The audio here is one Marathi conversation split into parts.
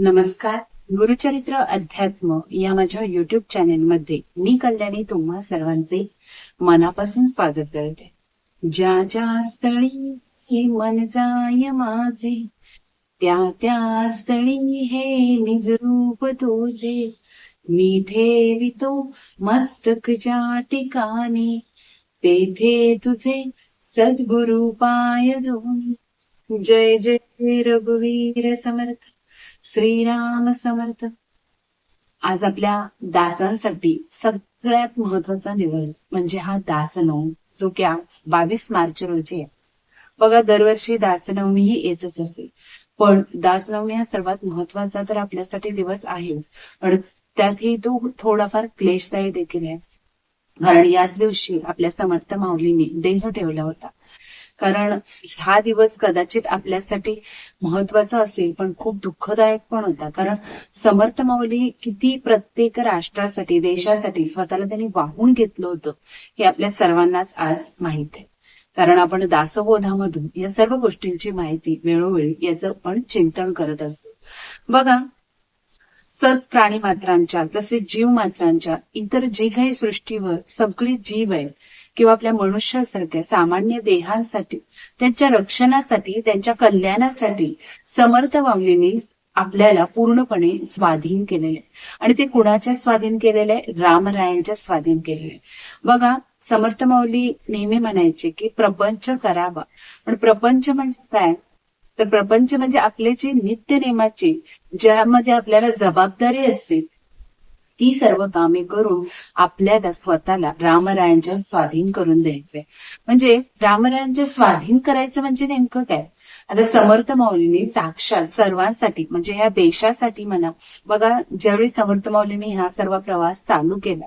नमस्कार. गुरुचरित्र अध्यात्म या माझ्या युट्यूब चॅनेल मध्ये मी कल्याणी तुम्हा सर्वांचे मनापासून स्वागत करते. ज्या ज्या स्थळी हे मन जाय माझे त्या त्या स्थळी हे निजरूप तुझे. मी ठेवितो मस्तक ज्या ठिकाणी तेथे तुझे सद्गुरु पाय दोन्ही. जय जय रघुवीर समर्थ. श्रीराम समर्थ आज आपल्या दासांसाठी सगळ्यात महत्त्वाचा दिवस म्हणजे हा दासनवमी जो की आज बावीस मार्च रोजी आहे. बघा दरवर्षी दासनवमी ही येतच असे. पण दासनवमी हा सर्वात महत्त्वाचा तर आपल्यासाठी दिवस आहेच. पण त्यातही तो थोडाफार क्लेशदायी देखील आहे. कारण याच दिवशी आपल्या समर्थ माऊलीने देह ठेवला होता. कारण हा दिवस कदाचित आपल्यासाठी महत्त्वाचा असेल पण खूप दुःखदायक पण होता. कारण समर्थ माऊली किती प्रत्येक राष्ट्रासाठी देशासाठी स्वतःला त्यांनी वाहून घेतलं होतं हे आपल्या सर्वांनाच आज माहीत आहे. कारण आपण दासबोधामधून या सर्व गोष्टींची माहिती वेळोवेळी याचं आपण चिंतन करत असतो. बघा सत प्राणी मात्रांच्या तसेच जीव मात्रांच्या इतर जे काही सृष्टीवर सगळे जीव आहेत किंवा आपल्या मनुष्यासारख्या सामान्य देहांसाठी त्यांच्या रक्षणासाठी त्यांच्या कल्याणासाठी समर्थ माऊलींनी आपल्याला पूर्णपणे स्वाधीन केलेले. आणि ते कुणाच्या स्वाधीन केलेले? आहे रामरायांच्या स्वाधीन केलेले. बघा समर्थ माऊली नेहमी म्हणायचे की प्रपंच करावा. पण प्रपंच म्हणजे काय? तर प्रपंच म्हणजे आपले जे नित्य नेमाचे ज्यामध्ये आपल्याला जबाबदारी असते ती सर्व कामे करून आपल्याला स्वतःला रामरायांच्या स्वाधीन करून द्यायचंय म्हणजे रामरायांच्या स्वाधीन करायचं म्हणजे नेमकं काय? आता समर्थ माऊलीने साक्षात सर्वांसाठी म्हणजे ह्या देशासाठी म्हणा बघा ज्यावेळी समर्थ माऊलीने हा सर्व प्रवास चालू केला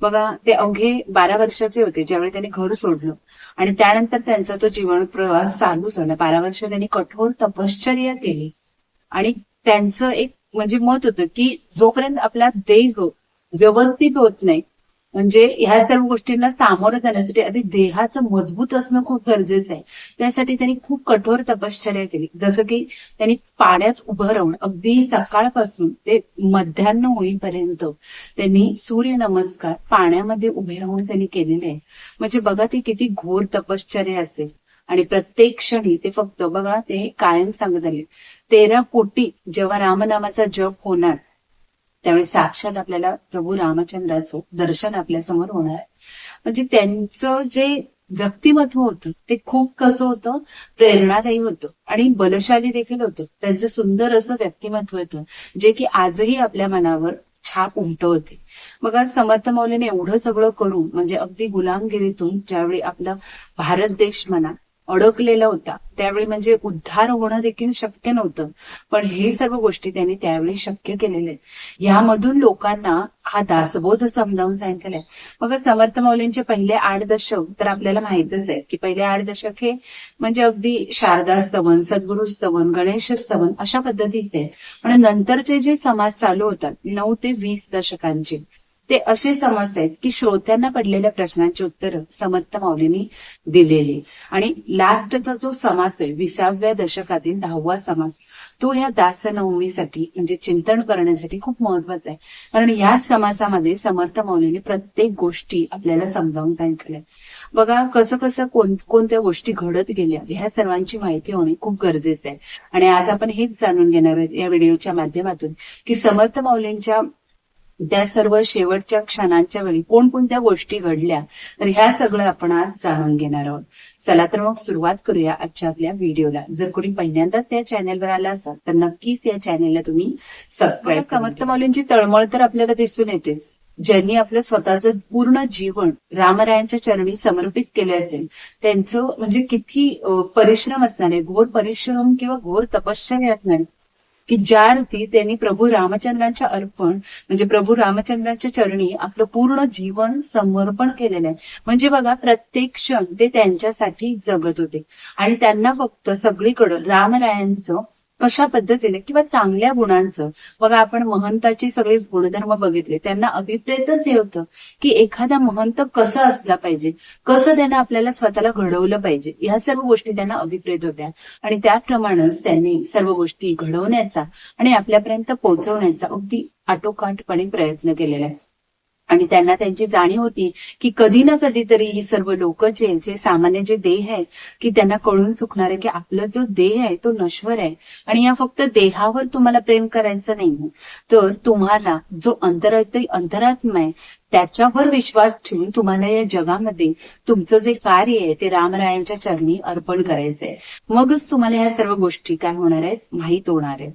बघा ते अवघे बारा वर्षाचे होते ज्यावेळी त्यांनी घर सोडलं. आणि त्यानंतर त्यांचा तो जीवन प्रवास चालू झाला. बारा वर्ष त्यांनी कठोर तपश्चर्या केली. आणि त्यांचं एक म्हणजे मत होतं की जोपर्यंत आपला देह व्यवस्थित होत नाही म्हणजे ह्या सर्व गोष्टींना सामोरं जाण्यासाठी आधी देहाचं मजबूत असणं खूप गरजेचं आहे. त्यासाठी त्यांनी खूप कठोर तपश्चर्या केली. जसं की त्यांनी पाण्यात उभं राहून अगदी सकाळपासून ते मध्यान्ह होईपर्यंत त्यांनी सूर्यनमस्कार पाण्यामध्ये उभे राहून त्यांनी केलेले आहे. म्हणजे बघा ते किती घोर तपश्चर्या असेल. आणि प्रत्येक क्षणी ते फक्त बघा ते कायम सांगत आले. तेरा कोटी जेव्हा रामनामाचा जप होणार त्यावेळी साक्षात आपल्याला प्रभू रामचंद्राचं दर्शन आपल्यासमोर होणार म्हणजे त्यांचं जे व्यक्तिमत्व होतं ते खूप कसं होतं? प्रेरणादायी होतं आणि बलशाली देखील होतं. त्यांचं सुंदर असं व्यक्तिमत्व होतं जे की आजही आपल्या मनावर छाप उमटवते. मग आज समर्थ मौलीने एवढं सगळं करून म्हणजे अगदी गुलामगिरीतून ज्यावेळी आपला भारत देश म्हणा अडकलेला होता. त्यावेळी म्हणजे उद्धार होणं देखील शक्य नव्हतं. पण हे सर्व गोष्टी त्यांनी त्यावेळी शक्य केलेले यामधून लोकांना हा दासबोध समजावून सांगितलेला आहे. मग समर्थ मौलींचे पहिले आठ दशक तर आपल्याला माहितच आहे की पहिले आठ दशक हे म्हणजे अगदी शारदा स्तवन सद्गुरु स्तवन गणेश स्तवन अशा पद्धतीचे पण नंतरचे जे समाज चालू होतात नऊ ते वीस दशकांचे ते असे समाज आहेत की श्रोत्यांना पडलेल्या प्रश्नांची उत्तरं समर्थ माऊलींनी दिलेली. आणि लास्टचा जो समास आहे विसाव्या दशकातील दहावा समास तो ह्या दासनवमीसाठी म्हणजे चिंतन करण्यासाठी खूप महत्त्वाचा आहे. कारण या समासामध्ये समर्थ माऊलींनी प्रत्येक गोष्टी आपल्याला समजावून सांगितल्या. बघा कसं कसं कोण कोणत्या गोष्टी घडत गेल्या ह्या सर्वांची माहिती होणे खूप गरजेचं आहे. आणि आज आपण हेच जाणून घेणार आहोत या व्हिडिओच्या माध्यमातून की समर्थ माऊलींच्या त्या सर्व शेवटच्या क्षणांच्या वेळी कोणकोणत्या गोष्टी घडल्या तर ह्या सगळं आपण आज जाणून घेणार आहोत. चला तर मग सुरुवात करूया आजच्या आपल्या व्हिडिओला. जर कोणी पहिल्यांदाच या चॅनेलवर आला असाल तर नक्कीच या चॅनेलला तुम्ही सबस्क्राईब समर्थ माऊलींची तळमळ तर आपल्याला दिसून येतेच. ज्यांनी आपलं स्वतःचं पूर्ण जीवन रामरायांच्या चरणी समर्पित केले असेल त्यांचं म्हणजे किती परिश्रम असणार आहे घोर परिश्रम किंवा घोर तपश्चर्या असणार आहे की ज्या त्यांनी प्रभू रामचंद्रांच्या अर्पण म्हणजे प्रभू रामचंद्रांच्या चरणी आपलं पूर्ण जीवन समर्पण केलेलं आहे. म्हणजे बघा प्रत्येक क्षण ते त्यांच्यासाठी जगत होते. आणि त्यांना फक्त सगळीकडं रामरायांचं कशा पद्धतीने किंवा चांगल्या गुणांचं. बघा आपण महंताची सगळे गुणधर्म बघितले. त्यांना अभिप्रेतच हे होतं की एखादा महंत कसा असला पाहिजे? कसं त्यानं आपल्याला स्वतःला घडवलं पाहिजे? ह्या सर्व गोष्टी त्यांना अभिप्रेत होत्या. आणि त्याप्रमाणेच त्यांनी सर्व गोष्टी घडवण्याचा आणि आपल्यापर्यंत पोहोचवण्याचा अगदी आटोकाटपणे प्रयत्न केलेला आहे. आणि त्यांना त्यांची जाणीव होती की कधी ना कधीतरी ही सर्व लोक जे आहेत हे सामान्य जे देह आहेत की त्यांना कळून चुकणार आहे की आपला जो देह आहे तो नश्वर आहे. आणि या फक्त देहावर तुम्हाला प्रेम करायचं नाही. तर तुम्हाला जो अंतरात्री अंतरात्मा आहे त्याच्यावर विश्वास ठेवून तुम्हाला या जगामध्ये तुमचं जे कार्य आहे ते रामरायांच्या चरणी अर्पण करायचं आहे मगच तुम्हाला ह्या सर्व गोष्टी काय होणार आहेत? माहीत होणार आहेत.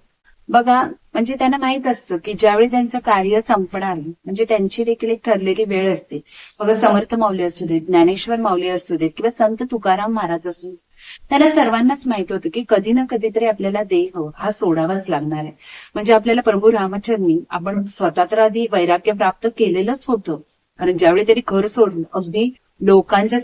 बघा म्हणजे त्यांना माहीत असतं की ज्यावेळी त्यांचं कार्य संपणार म्हणजे त्यांची देखील एक ठरलेली वेळ असते. बघा समर्थ माऊली असू देत ज्ञानेश्वर माऊली असू देत किंवा संत तुकाराम महाराज असू देत त्यांना सर्वांनाच माहीत होतं की कधी ना कधीतरी आपल्याला देह हा सोडावाच लागणार आहे. म्हणजे आपल्याला प्रभू रामचंद्रनी आपण स्वतः तर आधी वैराग्य प्राप्त केलेलंच होतं. कारण ज्यावेळी तरी घर सोडलं अगदी लोकांच्या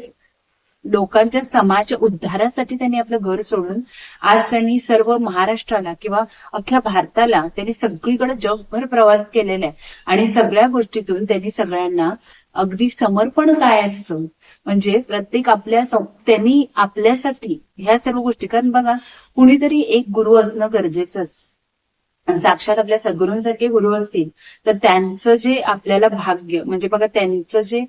लोकांच्या समाज उद्धारासाठी त्यांनी आपलं घर सोडून आज त्यांनी सर्व महाराष्ट्राला किंवा अख्ख्या भारताला त्यांनी सगळीकडे जगभर प्रवास केलेला आहे. आणि सगळ्या गोष्टीतून त्यांनी सगळ्यांना अगदी समर्पण काय असतं? म्हणजे प्रत्येक आपल्या त्यांनी आपल्यासाठी ह्या सर्व गोष्टी कारण बघा कुणीतरी एक गुरु असणं गरजेचं असतं. साक्षात आपल्या सद्गुरूंसारखे गुरु असतील तर त्यांचं जे आपल्याला भाग्य म्हणजे बघा त्यांचं जे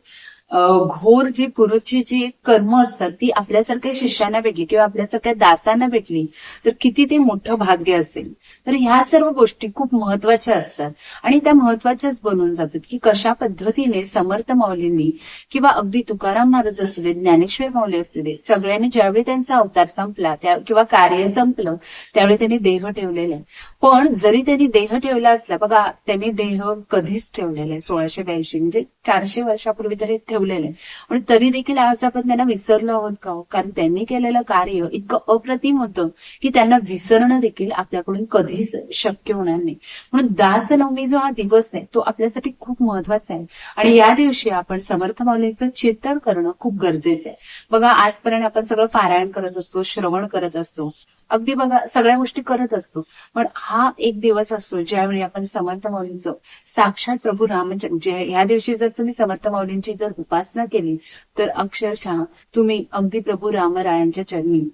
घोर जी गुरुची जी कर्म असतात ती आपल्यासारख्या शिष्यांना भेटली किंवा आपल्यासारख्या दासांना भेटली तर किती ते मोठं भाग्य असेल. तर ह्या सर्व गोष्टी खूप महत्त्वाच्या असतात. आणि त्या महत्वाच्याच बनून जातात की कशा पद्धतीने समर्थ माऊलींनी किंवा अगदी तुकाराम महाराज असू दे ज्ञानेश्वर माऊली असू दे सगळ्यांनी ज्यावेळी त्यांचा अवतार संपला त्या किंवा कार्य संपलं त्यावेळी त्यांनी देह ठेवलेला आहे. पण जरी त्यांनी देह ठेवला असला बघा त्यांनी देह कधीच ठेवलेला आहे सोळाशे ब्याऐंशी म्हणजे चारशे वर्षापूर्वी तरी ठेवलेलं. आहे पण तरी देखील आज आपण त्यांना विसरलो आहोत का हो? कारण त्यांनी केलेलं कार्य इतकं अप्रतिम होतं की त्यांना विसरणं देखील आपल्याकडून कधीच शक्य होणार नाही. म्हणून दासनवमी जो हा दिवस आहे तो आपल्यासाठी खूप महत्त्वाचा आहे. आणि या दिवशी आपण समर्थ माऊलींचं चिंतन करणं खूप गरजेचं आहे. बघा आजपर्यंत आपण सगळं पारायण करत असतो श्रवण करत असतो. अगदी बघा सगळ्या गोष्टी करत असतो. पण हा एक दिवस असतो ज्यावेळी आपण समर्थ माऊलींचं साक्षात प्रभू रामचंद्र ह्या दिवशी जर तुम्ही समर्थ माऊलींची जर उपासना केली तर अक्षरशः तुम्ही अगदी प्रभू रामरायांच्या चरणी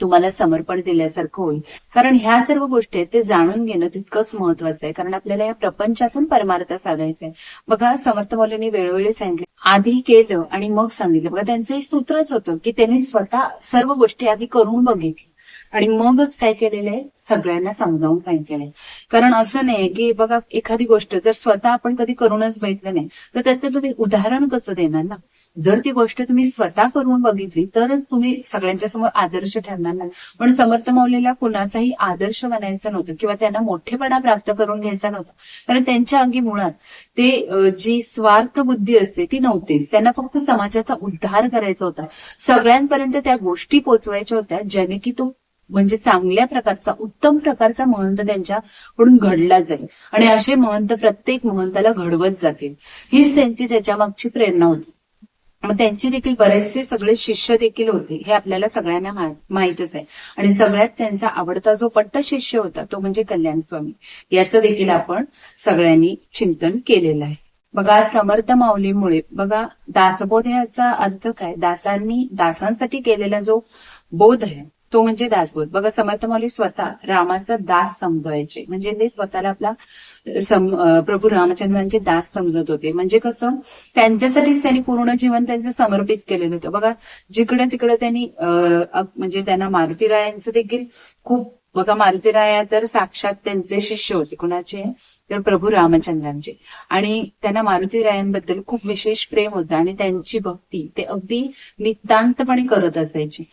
तुम्हाला समर्पण दिल्यासारखं होईल. कारण ह्या सर्व गोष्टी आहेत ते जाणून घेणं तितकंच महत्वाचं आहे. कारण आपल्याला या प्रपंचातून परमार्थ साधायचा आहे बघा समर्थ मौलींनी वेळोवेळी सांगितले आधी केलं आणि मग सांगितलं. बघा त्यांचं हे सूत्रच होतं की त्यांनी स्वतः सर्व गोष्टी आधी करून बघितली. आणि मगच काय केलेलं आहे? सगळ्यांना समजावून सांगितलेलं आहे. कारण असं नाही की बघा एखादी गोष्ट जर स्वतः आपण कधी करूनच बघितलं नाही तर त्याचं तुम्ही उदाहरण कसं देणार ना? जर ती गोष्ट तुम्ही स्वतः करून बघितली तरच तुम्ही सगळ्यांच्या समोर आदर्श ठरणार ना? पण समर्थ माऊलीला कुणाचाही आदर्श बनायचा नव्हतं किंवा त्यांना मोठेपणा प्राप्त करून घ्यायचा नव्हता. कारण त्यांच्या अंगी मुळात ते जी स्वार्थ बुद्धी असते ती नव्हतीच. त्यांना फक्त समाजाचा उद्धार करायचा होता. सगळ्यांपर्यंत त्या गोष्टी पोचवायच्या होत्या ज्याने की तो म्हणजे चांगल्या प्रकारचा उत्तम प्रकारचा महंत त्यांच्याकडून घडला जाईल. आणि असे महंत प्रत्येक महंताला घडवत जातील. हीच त्यांची त्याच्या मागची प्रेरणा होती. मग त्यांचे देखील बरेचसे सगळे शिष्य देखील होते. हे आपल्याला सगळ्यांना माहितच आहे. आणि सगळ्यात त्यांचा आवडता जो पट्ट शिष्य होता तो म्हणजे कल्याण स्वामी. याचं देखील आपण सगळ्यांनी चिंतन केलेलं आहे. बघा समर्थ माऊलीमुळे बघा दासबोध याचा अर्थ काय? दासांनी दासांसाठी केलेला जो बोध आहे तो म्हणजे दासबोध. बघा समर्थ मौली स्वतः रामाचा दास समजायचे. म्हणजे ते स्वतःला आपला सम प्रभू रामचंद्रांचे दास समजत होते. म्हणजे कसं त्यांच्यासाठीच त्यांनी पूर्ण जीवन त्यांचं समर्पित केलेलं होतं. बघा जिकडे तिकडे त्यांनी म्हणजे त्यांना मारुतीरायांचं देखील खूप बघा मारुतीराया तर साक्षात त्यांचे शिष्य होते. कुणाचे? तर प्रभू रामचंद्रांचे. आणि त्यांना मारुतीरायांबद्दल खूप विशेष प्रेम होतं. आणि त्यांची भक्ती ते अगदी नितांतपणे करत असायचे.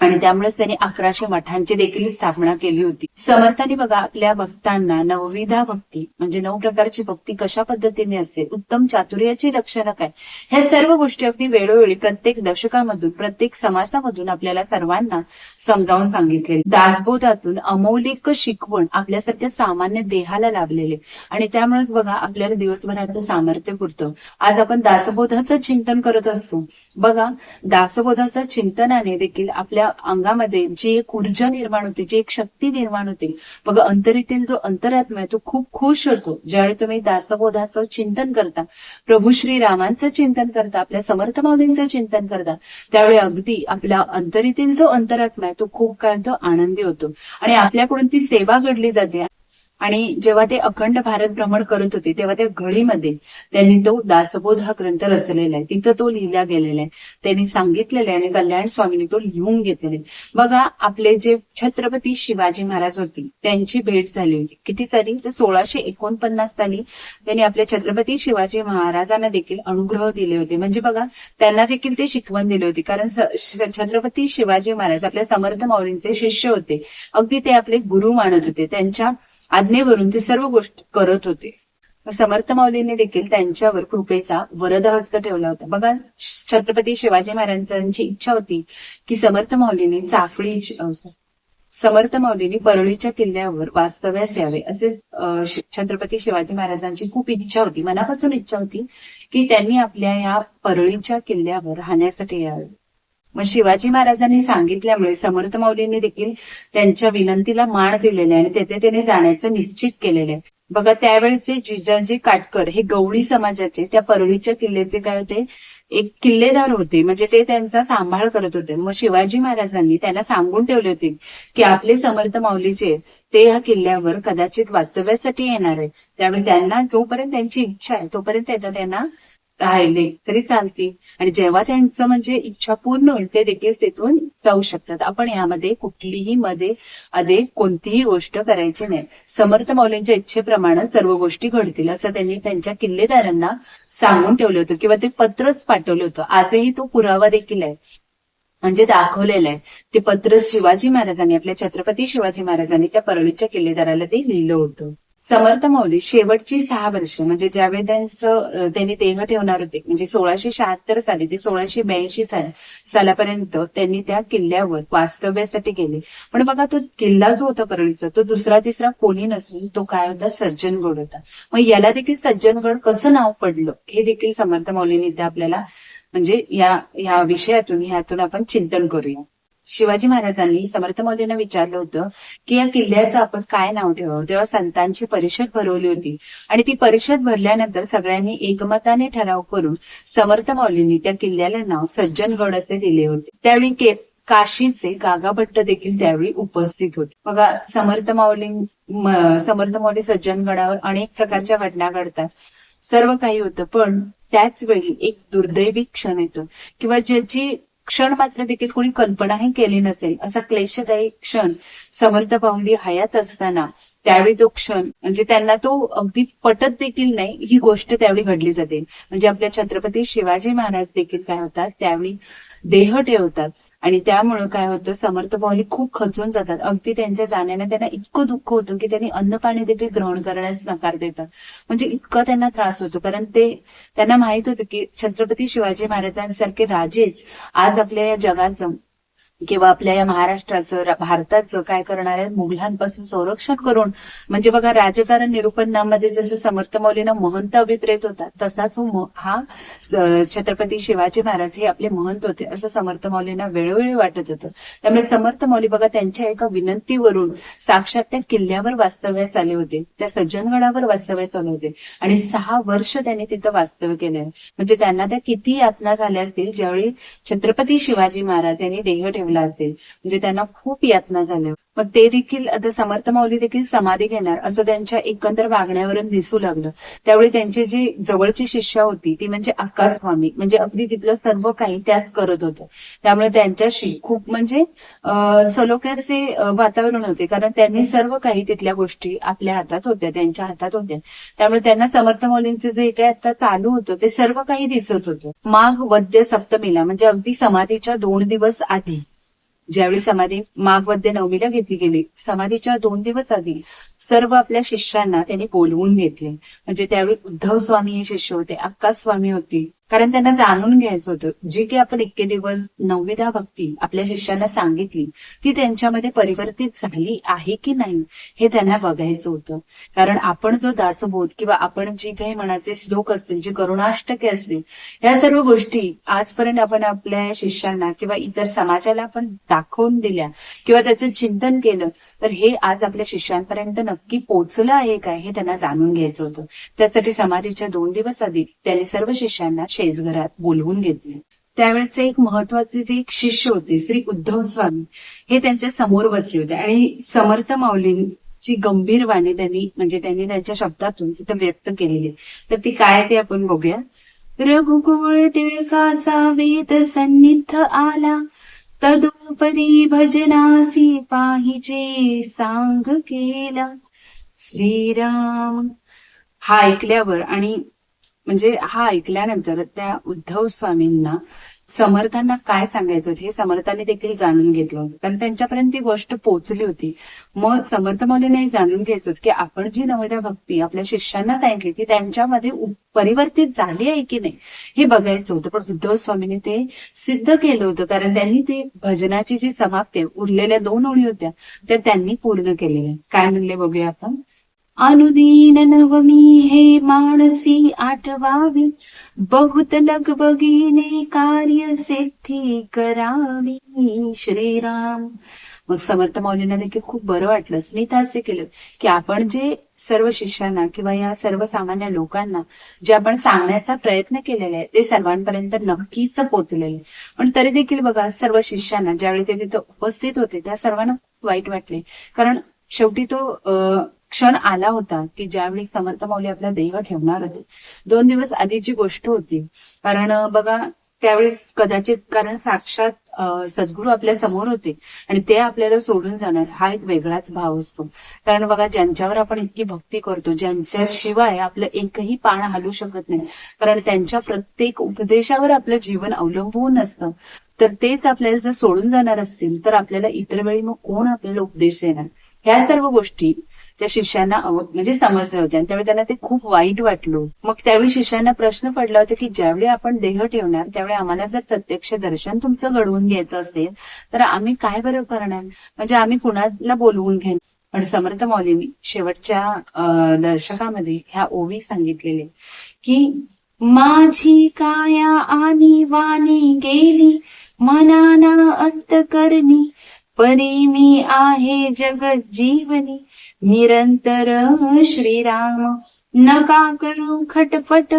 आणि त्यामुळेच त्यांनी अकराशे मठांची देखील स्थापना केली होती. समर्थांनी बघा आपल्या भक्तांना नवविधा भक्ती म्हणजे नऊ प्रकारची भक्ती कशा पद्धतीने असते? उत्तम चातुर्याची लक्षणं काय? ह्या सर्व गोष्टी अगदी वेळोवेळी प्रत्येक दशकामधून प्रत्येक समासामधून आपल्याला सर्वांना समजावून सांगितले दासबोधातून अमौलिक शिकवण आपल्यासारख्या सामान्य देहाला लाभलेले. आणि त्यामुळेच बघा आपल्याला दिवसभराचं सामर्थ्य पुरतं. आज आपण दासबोधाचं चिंतन करत असतो बघा दासबोधाच्या चिंतनाने देखील आपल्या अंगामध्ये जी एक ऊर्जा निर्माण होते जी एक शक्ती निर्माण होते बघा अंतरीतील जो अंतरात्मा आहे तो खूप खुश होतो. ज्यावेळी तुम्ही दासबोधाचं चिंतन करता प्रभू श्री रामांचं चिंतन करता आपल्या समर्थ माऊलींचं चिंतन करता त्यावेळी अगदी आपल्या अंतरीतील जो अंतरात्मा आहे तो खूप काय होतो? आनंदी होतो. आणि आपल्याकडून ती सेवा घडली जाते. आणि जेव्हा ते अखंड भारत भ्रमण करत होते तेव्हा त्या घडीमध्ये त्यांनी तो दासबोध हा ग्रंथ रचलेला आहे. तिथं तो लिहिला गेलेला आहे. त्यांनी सांगितलेला आहे आणि कल्याण स्वामींनी तो लिहून घेतलेला आहे. बघा आपले जे छत्रपती शिवाजी महाराज होती त्यांची भेट झाली होती. किती साली? तर सोळाशे एकोणपन्नास साली त्यांनी आपल्या छत्रपती शिवाजी महाराजांना देखील अनुग्रह दिले होते. म्हणजे बघा त्यांना देखील ते शिकवण दिली होती. कारण छत्रपती शिवाजी महाराज आपल्या समर्थ माऊलींचे शिष्य होते. अगदी ते आपले गुरु मानत होते. त्यांच्या आज्ञेवरून ते सर्व गोष्टी करत होते. समर्थ माऊलींनी देखील त्यांच्यावर कृपेचा वरदहस्त ठेवला होता. बघा छत्रपती शिवाजी महाराजांची इच्छा होती की समर्थ माऊलींनी चाफळी समर्थ माऊलींनी परळीच्या किल्ल्यावर वास्तव्यास यावे. असे छत्रपती शिवाजी महाराजांची खूप इच्छा होती मनापासून इच्छा होती की त्यांनी आपल्या या परळीच्या किल्ल्यावर राहण्यासाठी यावे. मग शिवाजी महाराजांनी सांगितल्यामुळे समर्थ माऊलींनी देखील त्यांच्या विनंतीला मान दिलेले आहे आणि तेथे त्याने जाण्याचं निश्चित केलेलं. आहे बघा त्यावेळेचे जिजाजी काटकर हे गवळी समाजाचे त्या परळीच्या किल्ल्याचे काय होते? एक किल्लेदार होते. म्हणजे ते त्यांचा सांभाळ करत होते. मग शिवाजी महाराजांनी त्यांना सांगून ठेवले होते की आपले समर्थ माऊलीचे ते ह्या किल्ल्यावर कदाचित वास्तव्यासाठी येणार आहे त्यामुळे त्यांना जोपर्यंत त्यांची इच्छा आहे तोपर्यंत येतात त्यांना राहिले तरी चालतील. आणि जेव्हा त्यांचं म्हणजे इच्छा पूर्ण होईल ते देखील तिथून जाऊ शकतात. आपण यामध्ये कुठलीही मध्ये आधी कोणतीही गोष्ट करायची नाही. समर्थ माऊलींच्या इच्छेप्रमाणे सर्व गोष्टी घडतील असं त्यांनी त्यांच्या किल्लेदारांना सांगून ठेवलं होतं किंवा ते पत्रच पाठवलं होतं. आजही तो पुरावा देखील आहे. म्हणजे दाखवलेलं आहे. ते पत्र शिवाजी महाराजांनी आपल्या छत्रपती शिवाजी महाराजांनी त्या परळीच्या किल्लेदाराला ते लिहिलं होतं. समर्थ मौली शेवटची सहा वर्ष. म्हणजे ज्यावेळी त्यांचं त्यांनी देह ठेवणार होते म्हणजे सोळाशे शहात्तर साली ते सोळाशे ब्याऐंशी साल सालापर्यंत त्यांनी त्या किल्ल्यावर वास्तव्यासाठी गेले. पण बघा तो किल्ला जो होता परळीचा तो दुसरा तिसरा कोणी नसून तो काय होता? सज्जनगड होता. मग याला देखील सज्जनगड कसं नाव पडलं? हे देखील समर्थ मौलींनी आपल्याला म्हणजे या या विषयातून ह्यातून आपण चिंतन करूया. शिवाजी महाराजांनी समर्थ मौलींना विचारलं होतं की या किल्ल्याचं आपण काय नाव ठेवावं? तेव्हा संतांची परिषद भरवली होती. आणि ती परिषद भरल्यानंतर सगळ्यांनी एकमताने ठराव करून समर्थ मौलींनी त्या किल्ल्याला नाव सज्जनगड असे दिले होते. त्यावेळी के काशीचे गागाभट्ट देखील त्यावेळी उपस्थित होते. बघा समर्थ माऊली समर्थ माऊली सज्जनगडावर अनेक प्रकारच्या घटना घडतात. सर्व काही होतं पण त्याच वेळी एक दुर्दैवी क्षण येतो. किंवा ज्याची क्षण मात्र देखील कोणी कल्पनाही केली नसेल. असा क्लेशदायी क्षण समर्थ पाहुली हयात असताना त्यावेळी तो क्षण म्हणजे त्यांना तो अगदी पटत देखील नाही ही गोष्ट त्यावेळी घडली जाते. म्हणजे आपल्या छत्रपती शिवाजी महाराज देखील काय होतात त्यावेळी देह ठेवतात. आणि त्यामुळं काय होतं समर्थ पावली खूप खचून जातात. अगदी त्यांच्या जाण्याने त्यांना इतकं दुःख होतं की त्यांनी अन्न पाणी देखील ग्रहण करण्यास नकार देतात. म्हणजे इतका त्यांना त्रास होतो. कारण ते त्यांना माहीत होतं की छत्रपती शिवाजी महाराजांसारखे राजेच आज आपल्या या जगाचं किंवा आपल्या या महाराष्ट्राचं भारताचं काय करणार मुघलांपासून संरक्षण करून. म्हणजे बघा राजकारण निरूपणामध्ये जसं समर्थ मौलीनं महंत अभिप्रेत होता तसाच हो हा छत्रपती शिवाजी महाराज हे आपले महंत होते असं समर्थ मौलींना वेळोवेळी वाटत होतं. त्यामुळे समर्थ मौली बघा त्यांच्या एका विनंतीवरून साक्षात त्या किल्ल्यावर वास्तव्यास आले होते. त्या सज्जनगडावर वास्तव्यास आले होते. आणि सहा वर्ष त्यांनी तिथं वास्तव्य केले म्हणजे त्यांना त्या किती यातना झाल्या असतील ज्यावेळी छत्रपती शिवाजी महाराज यांनी देह ठेवले असेल. म्हणजे त्यांना खूप यातना झाल्या. मग ते देखील आता समर्थ माऊली देखील समाधी घेणार असं त्यांच्या एकंदर वागण्यावरून दिसू लागलं. त्यावेळी त्यांची जी जवळची शिष्या होती ती म्हणजे आकाश स्वामी म्हणजे अगदी तिथलं सर्व काही त्याच करत होत्या. त्यामुळे त्यांच्याशी खूप म्हणजे सलोख्याचे वातावरण होते. कारण त्यांनी सर्व काही तिथल्या गोष्टी आपल्या हातात होत्या त्यांच्या हातात होत्या. त्यामुळे त्यांना समर्थ मौलींचं जे काही आता चालू होतं ते सर्व काही दिसत होतं. माघ वद्य सप्तमीला म्हणजे अगदी समाधीच्या दोन दिवस आधी. ज्यावेळी समाधी माघ वद्य नवमीला घेतली गेली समाधीच्या दोन दिवस आधी सर्व आपल्या शिष्यांना त्यांनी बोलवून घेतले. म्हणजे त्यावेळी उद्धव स्वामी हे शिष्य होते अक्का स्वामी होती. कारण त्यांना जाणून घ्यायचं होतं. जी काही आपण इतके दिवस नवविधा भक्ती आपल्या शिष्यांना सांगितली ती त्यांच्यामध्ये परिवर्तित झाली आहे की नाही हे त्यांना बघायचं होतं. कारण आपण जो दासबोध किंवा आपण जी काही मनाचे श्लोक असतील जे करुणाष्टके असतील या सर्व गोष्टी आजपर्यंत आपण आपल्या शिष्यांना किंवा इतर समाजाला आपण दाखवून दिल्या किंवा त्याचं चिंतन केलं तर हे आज आपल्या शिष्यांपर्यंत नक्की पोचलं आहे काय हे त्यांना जाणून घ्यायचं होतं. त्यासाठी समाधीच्या दोन दिवस आधी त्याने सर्व शिष्यांना शेजघरात बोलवून घेतले. त्यावेळेचे एक महत्त्वाचे जे एक शिष्य होते श्री उद्धव स्वामी हे त्यांच्यासमोर बसले होते. आणि समर्थ माऊलींची गंभीर वाणी त्यांनी म्हणजे त्यांनी त्यांच्या शब्दातून तिथं व्यक्त केलेली तर ती काय ते आपण बघूया. रघुकुळ टिळकाचा वेद सन्निध आला. तदुपरी भजनासी पाहिजे सांग केला. श्रीराम. हा ऐकल्यावर आणि म्हणजे हा ऐकल्यानंतर त्या उद्धव स्वामींना समर्थांना काय सांगायचं होतं हे समर्थांनी देखील जाणून घेतलं होतं. कारण त्यांच्यापर्यंत ती गोष्ट पोहोचली होती. मग समर्थ मौलीने हे जाणून घ्यायचं होतं की आपण जी नवोदय भक्ती आपल्या शिष्यांना सांगितली ती त्यांच्यामध्ये परिवर्तित झाली आहे की नाही हे बघायचं होतं. पण उद्धव स्वामींनी ते सिद्ध केलं होतं. कारण त्यांनी ते भजनाची जी समाप्ती आहे, उरलेल्या दोन ओळी होत्या त्या त्यांनी पूर्ण केलेल्या काय म्हणले बघूया आपण? अनुदीन नवमी हे माणसी आठवावी. बहुत लगबगीने कार्य सिद्धी करावी. श्रीराम. मग समर्थ मौलींना देखील खूप बरं वाटलं. स्मित असे केलं की आपण जे सर्व शिष्यांना किंवा या सर्वसामान्य लोकांना जे आपण सांगण्याचा प्रयत्न केलेला आहे ते सर्वांपर्यंत नक्कीच पोचलेले पण तरी देखील बघा सर्व शिष्यांना ज्यावेळी ते तिथं उपस्थित होते त्या सर्वांना खूप वाईट वाटले. कारण शेवटी तो अं, क्षण आला होता की ज्यावेळी समर्थ माऊली आपला देह ठेवणार होते. दोन दिवस आधीची गोष्ट होती कारण बघा त्यावेळेस कदाचित कारण साक्षात सद्गुरू आपल्यासमोर होते आणि ते आपल्याला सोडून जाणार हा एक वेगळाच भाव असतो. कारण बघा ज्यांच्यावर आपण इतकी भक्ती करतो ज्यांच्याशिवाय आपलं एकही पान हलू शकत नाही कारण त्यांच्या प्रत्येक उपदेशावर आपलं जीवन अवलंबून असतं. तर तेच आपल्याला जर सोडून जाणार असतील तर आपल्याला इतर वेळी मग कोण आपल्याला उपदेश देणार? ह्या सर्व गोष्टी त्या शिष्यांना म्हणजे समजल्या होत्या आणि त्यावेळी त्यांना ते खूप वाईट वाटलं. मग त्यावेळी शिष्यांना प्रश्न पडला होता की ज्यावेळी आपण देह ठेवणार त्यावेळी आम्हाला जर प्रत्यक्ष दर्शन तुमचं घडवून घ्यायचं असेल तर आम्ही काय बरं करणार? म्हणजे आम्ही कुणाला बोलवून घेणार? पण समर्थ मौलींनी शेवटच्या अं, दर्शकामध्ये ह्या ओवी सांगितलेले की माझी काया आणि वाणी गेली मनाना अंत करणी परी मी आहे जगत जीवनी निरंतर श्रीराम. नका करू खटपट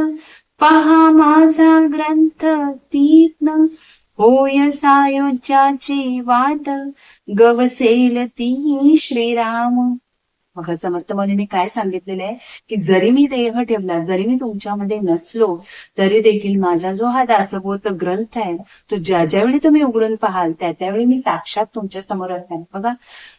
पहा माझा ग्रंथ तीर्ण होय सायोज्याची वाट गवसेल ती श्रीराम. मग समर्थ मुलीने काय सांगितलेलं आहे की जरी मी देह ठेवला जरी मी तुमच्यामध्ये नसलो तरी देखील माझा जो हा दासबोध ग्रंथ आहे तो ज्या ज्यावेळी तुम्ही उघडून पाहाल त्या त्यावेळी मी साक्षात तुमच्यासमोर असणार बघा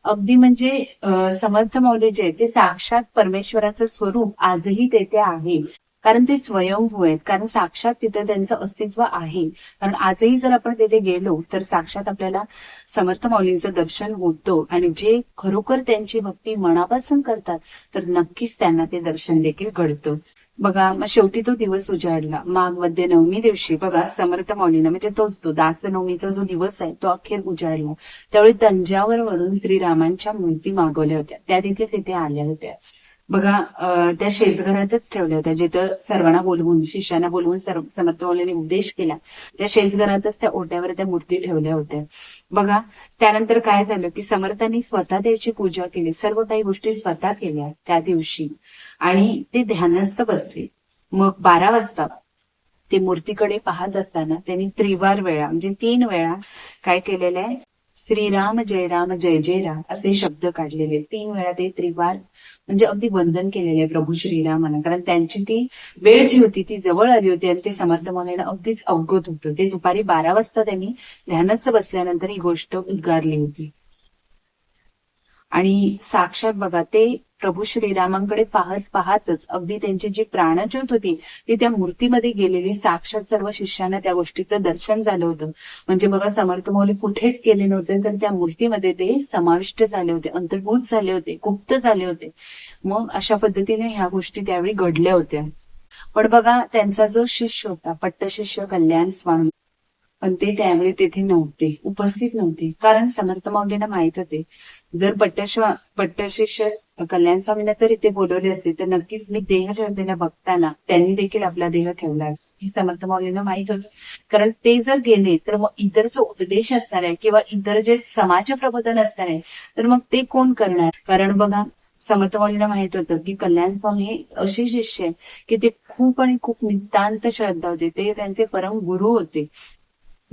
अगदी म्हणजे समर्थ मौली जे आहे ते साक्षात परमेश्वराचं स्वरूप आजही तेथे आहे. कारण ते स्वयंभू आहेत. कारण साक्षात तिथे त्यांचं अस्तित्व आहे. कारण आजही जर आपण तिथे गेलो तर साक्षात आपल्याला समर्थ माऊलींचं दर्शन होतं. आणि जे खरोखर त्यांची भक्ती मनापासून करतात तर नक्कीच त्यांना ते दर्शन देखील घडतं. बघा मग शेवटी तो दिवस उजाडला. माघमध्ये नवमी दिवशी बघा समर्थ माऊलीनं म्हणजे तोच तो दास नवमीचा जो दिवस आहे तो अखेर उजाडला. त्यावेळी तंजावर वरून श्रीरामांच्या मूर्ती मागवल्या होत्या. त्या देखील तिथे आल्या होत्या. बघा त्या शेजघरातच ठेवल्या होत्या जिथं सर्वांना बोलवून शिष्यांना बोलवून समर्थ मौलीने उपदेश केला. त्या शेजघरातच त्या ओट्यावर त्या मूर्ती ठेवल्या होत्या. बघा त्यानंतर काय झालं की समर्थांनी स्वतः त्याची पूजा केली. सर्व काही गोष्टी स्वतः केल्या त्या दिवशी. आणि ते ध्यानस्थ बसले. मग बारा वाजता ते मूर्तीकडे पाहत असताना त्यांनी त्रिवार वेळा म्हणजे तीन वेळा काय केलेलं आहे? श्रीराम जय राम जय जय राम असे शब्द काढलेले. तीन वेळा ते त्रिवार म्हणजे अगदी वंदन केलेले आहे प्रभू श्रीरामांना. कारण त्यांची ती वेळ जी होती ती जवळ आली होती आणि ते समर्थ म्हणायला अगदीच अवगत होतं. ते दुपारी बारा वाजता त्यांनी ध्यानस्थ बसल्यानंतर ही गोष्ट उद्गारली होती. आणि साक्षात बघा ते प्रभू श्रीरामांकडे पाहत पाहतच. अगदी त्यांची जी प्राणज्योत होती ती त्या मूर्तीमध्ये गेलेली साक्षात सर्व शिष्यांना त्या गोष्टीचं दर्शन झालं होतं. म्हणजे बघा समर्थ मौली कुठेच गेले नव्हते तर त्या मूर्तीमध्ये ते समाविष्ट झाले होते अंतर्भूत झाले होते गुप्त झाले होते. मग अशा पद्धतीने ह्या गोष्टी त्यावेळी घडल्या होत्या. पण बघा त्यांचा जो शिष्य होता पट्टशिष्य कल्याण स्वामी पण ते त्यावेळी तेथे नव्हते उपस्थित नव्हते. कारण समर्थ माऊलींना माहीत होते जर पट्टश्व पट्टशिष्य कल्याण स्वामींना जर इथे बोलवले असते तर नक्कीच मी देह ठेवलेला बघताना त्यांनी देखील आपला देह ठेवला हे समर्थ माऊलींना माहीत होतं. कारण ते जर गेले तर मग इतर जो उपदेश असणार आहे किंवा इतर जे समाज प्रबोधन असणार आहे तर मग ते कोण करणार? कारण बघा समर्थ माऊलींना माहीत होतं की कल्याण स्वामी हे असे शिष्य आहे की ते खूप आणि खूप नितांत श्रद्धा होते. ते त्यांचे परम गुरु होते.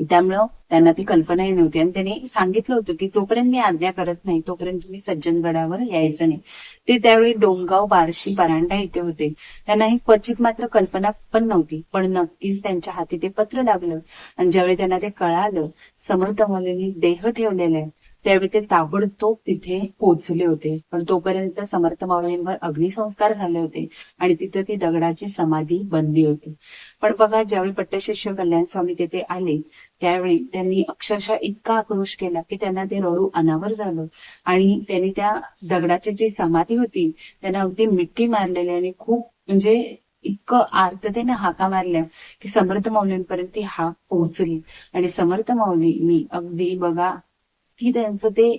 त्यामुळं त्यांना ती कल्पनाही नव्हती. आणि त्यांनी सांगितलं होतं की जोपर्यंत मी आज्ञा करत नाही तोपर्यंत तुम्ही सज्जनगडावर यायचं नाही. ते त्यावेळी डोंगाव बार्शी परांडा इथे होते. त्यांना ही क्वचित मात्र कल्पना पण नव्हती. पण नक्कीच त्यांच्या हाती ते पत्र लागलं. आणि ज्यावेळी त्यांना ते कळालं समर्थ मुलींनी देह ठेवलेला आहे. त्यावेळी ते ताबडतोब तिथे पोहोचले होते. पण तोपर्यंत समर्थ माऊलींवर अग्निसंस्कार झाले होते आणि तिथं ती दगडाची समाधी बनली होती. पण बघा ज्यावेळी पट्टशिष्य कल्याण स्वामी तिथे आले त्यावेळी त्यांनी अक्षरशः इतका आक्रोश केला की त्यांना ते रडू अनावर झालं. आणि त्यांनी त्या दगडाची जी समाधी होती त्यांना अगदी मिट्टी मारलेली आणि खूप म्हणजे इतकं आर्ततेने हाका मारल्या की समर्थ माऊलींपर्यंत ती हाक पोहोचली. आणि समर्थ माऊलींनी अगदी बघा की त्यांचं ते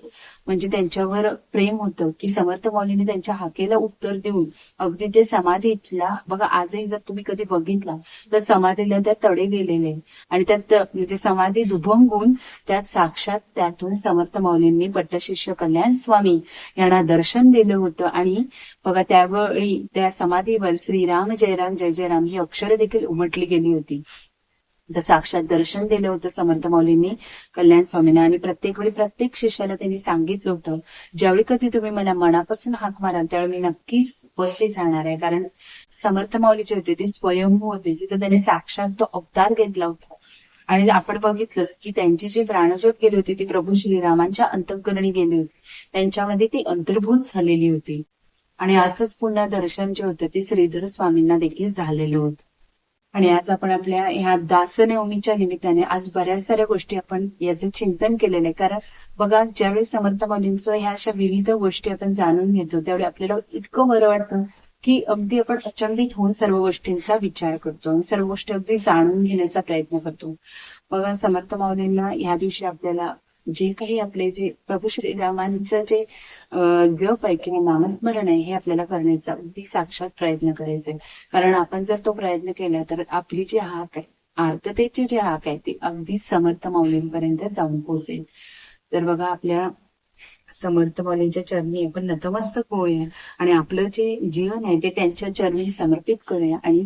म्हणजे त्यांच्यावर प्रेम होतं की समर्थ मौलीने त्यांच्या हाकेला उत्तर देऊन अगदी ते समाधीला बघा आजही जर तुम्ही कधी बघितला तर समाधीला त्या तडे गेलेले. आणि त्यात म्हणजे समाधी दुभंगून त्यात साक्षात त्यातून समर्थ मौलींनी पट्टशिष्य कल्याण स्वामी यांना दर्शन दिलं होतं. आणि बघा त्यावेळी त्या समाधीवर श्रीराम जयराम जय जयराम ही अक्षरं देखील उमटली गेली होती. तर साक्षात दर्शन दिलं होतं समर्थ माऊलींनी कल्याण स्वामींना आणि प्रत्येक वेळी प्रत्येक शिष्याला त्यांनी सांगितलं होतं ज्यावेळी कधी तुम्ही मला मनापासून हाक माराल त्यावेळी मी नक्कीच उपस्थित राहणार आहे. कारण समर्थ माऊली जे होते ते स्वयंभू होते. तिथं त्यांनी साक्षात तो अवतार घेतला होता. आणि आपण बघितलं की त्यांची जी प्राणज्योत गेली होती ती प्रभू श्रीरामांच्या अंतकरणी गेली होती. त्यांच्यामध्ये ती अंतर्भूत झालेली होती. आणि असंच पुन्हा दर्शन जे होतं ते श्रीधर स्वामींना देखील झालेलं होतं. आणि आज आपण आपल्या ह्या दासनवमीच्या निमित्ताने आज बऱ्याच साऱ्या गोष्टी आपण याचं चिंतन केलेलं आहे. कारण बघा ज्यावेळी समर्थ माऊलींचं ह्या अशा विविध गोष्टी आपण जाणून घेतो त्यावेळी आपल्याला इतकं बरं वाटतं की अगदी आपण अचंबित होऊन सर्व गोष्टींचा विचार करतो आणि सर्व गोष्टी अगदी जाणून घेण्याचा प्रयत्न करतो. बघा समर्थ माऊलींना ह्या दिवशी आपल्याला जे काही आपले जे प्रभू श्रीरामांचं जे जप आहे किंवा नामस्मरण आहे हे आपल्याला करण्याचा अगदी साक्षात प्रयत्न करायचे कारण आपण जर तो प्रयत्न केला तर आपली जी हाक आहे आर्ततेची जी हाक आहे ती अगदी समर्थ माऊलींपर्यंत जाऊन पोहोचेल. तर बघा आपल्या समर्थ माऊलींच्या चरणी आपण नतमस्तक होऊया आणि आपलं जे जीवन आहे ते त्यांच्या चरणी समर्पित करूया. आणि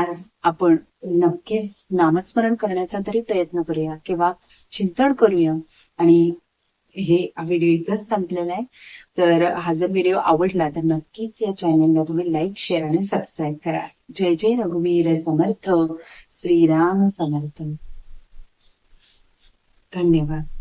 आज आपण नक्कीच नामस्मरण करण्याचा तरी प्रयत्न करूया किंवा चिंतन करूया. आणि हे व्हिडिओ इथंच संपलेला आहे. तर हा जर व्हिडिओ आवडला तर नक्कीच या चॅनलला तुम्ही लाईक शेअर आणि सबस्क्राईब करा. जय जय रघुवीर समर्थ. श्रीराम समर्थ. धन्यवाद.